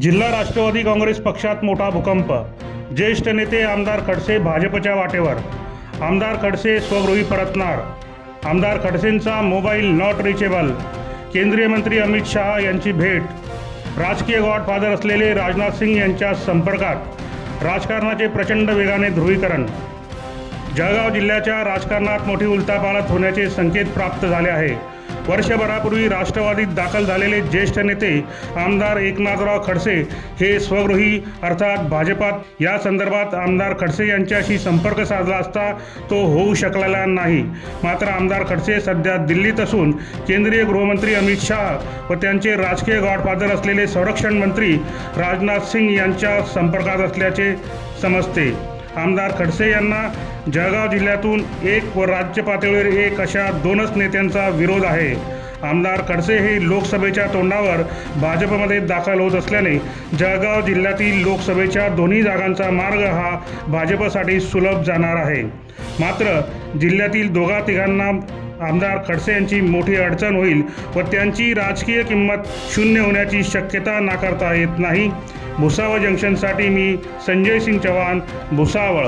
जिल्हा राष्ट्रवादी काँग्रेस पक्षात मोठा भूकंप. ज्येष्ठ नेते आमदार खडसे भाजपच्या वाटेवर. आमदार खडसे स्वगृही परतणार. आमदार खडसेंचा मोबाईल नॉट रिचेबल. केंद्रीय मंत्री अमित शहा यांची भेट. राजकीय गॉडफादर असलेले राजनाथ सिंग यांच्या संपर्कात. राजकारणाचे प्रचंड वेगाने ध्रुवीकरण. जळगाव जिल्ह्याच्या राजकारणात मोठी उलथापालथ होण्याचे संकेत प्राप्त झाले आहे. वर्षभरापूर्वी राष्ट्रवादीत दाखल झालेले ज्येष्ठ नेते आमदार एकनाथराव खडसे हे स्वगृही अर्थात भाजपात. या संदर्भात आमदार खडसे यांच्याशी संपर्क साधला असता तो होऊ शकलेला नाही. मात्र आमदार खडसे सध्या दिल्लीत असून केंद्रीय गृहमंत्री अमित शाह व त्यांचे राजकीय गॉडफादर असलेले संरक्षण मंत्री राजनाथ सिंग यांच्या संपर्कात असल्याचे समजते. आमदार खडसे यांना जळगाव जिल्ह्यातून एक व राज्य पातळीवर एक अशा दोनच नेत्यांचा विरोध आहे. आमदार खडसे हे लोकसभेच्या तोंडावर भाजपमध्ये दाखल होत असल्याने जळगाव जिल्ह्यातील लोकसभेच्या दोन्ही जागांचा मार्ग हा भाजपसाठी सुलभ जाणार आहे. मात्र जिल्ह्यातील दोघा तिघांना आमदार खडसे यांची मोठी अडचण होईल व त्यांची राजकीय किंमत शून्य होण्याची शक्यता नाकारता येत नाही. भुसावळ जंक्शनसाठी मी संजय सिंग चव्हाण भुसावळ.